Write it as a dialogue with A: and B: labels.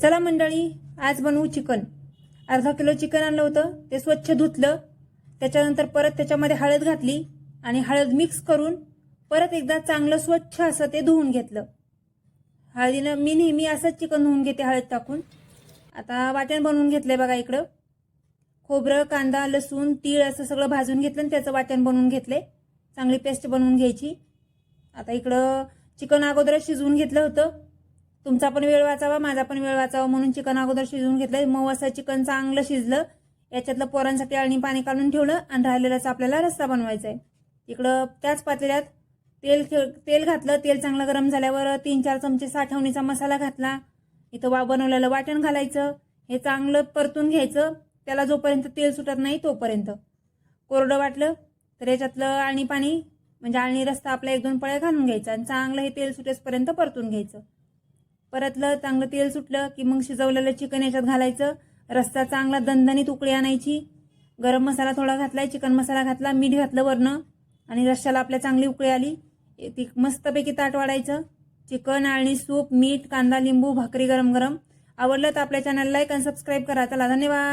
A: चला मंडळी आज बनवू चिकन. अर्धा किलो चिकन आणलं होतं ते स्वच्छ धुतलं. त्याच्यानंतर परत त्याच्यामध्ये हळद घातली आणि हळद मिक्स करून परत एकदा चांगलं स्वच्छ असं ते धुवून घेतलं. हळदीनं मी नेहमी असंच चिकन धुवून घेते हळद टाकून. आता वाटण बनवून घेतलंय बघा इकडं. खोबरं कांदा लसूण तीळ असं सगळं भाजून घेतलं आणि त्याचं वाटण बनवून घेतले चांगली पेस्ट बनवून घ्यायची. आता इकडं चिकन अगोदर शिजवून घेतलं होतं. तुमचा पण वेळ वाचावा माझा पण वेळ वाचावा म्हणून चिकन अगोदर शिजवून घेतलं मऊ असं चिकन चांगलं शिजलं याच्यातलं पोरांसाठी अळणी पाणी काढून ठेवलं आणि राहिलेलाच आपल्याला रस्ता बनवायचा आहे इकडं त्याच पातेल्यात तेल तेल घातलं तेल चांगलं गरम झाल्यावर तीन चार चमचे साठवणीचा मसाला घातला. इथं वा बनवलेलं वाटण घालायचं हे चांगलं परतून घ्यायचं त्याला जोपर्यंत तेल सुटत नाही तोपर्यंत. कोरडं वाटलं तर याच्यातलं आळणी पाणी म्हणजे आळणी रस्ता आपला एक दोन पळ्या घालून घ्यायचा आणि चांगलं हे तेल सुटेसपर्यंत परतून घ्यायचं. परतलं चांगलं तेल सुटलं की मग शिजवलेलं चिकन याच्यात घालायचं. रस्ता चांगला दणदणीत उकळी आणायची. गरम मसाला थोडा घातलाय चिकन मसाला घातला मीठ घातलं वरनं आणि रश्श्याला आपल्या चांगली उकळी आली. ती मस्तपैकी ताट वाढायचं. चिकन आळणी सूप मीठ कांदा लिंबू भाकरी गरम गरम. आवडलं तर आपल्या चॅनलला लाईक आणि सबस्क्राईब करा. चला धन्यवाद.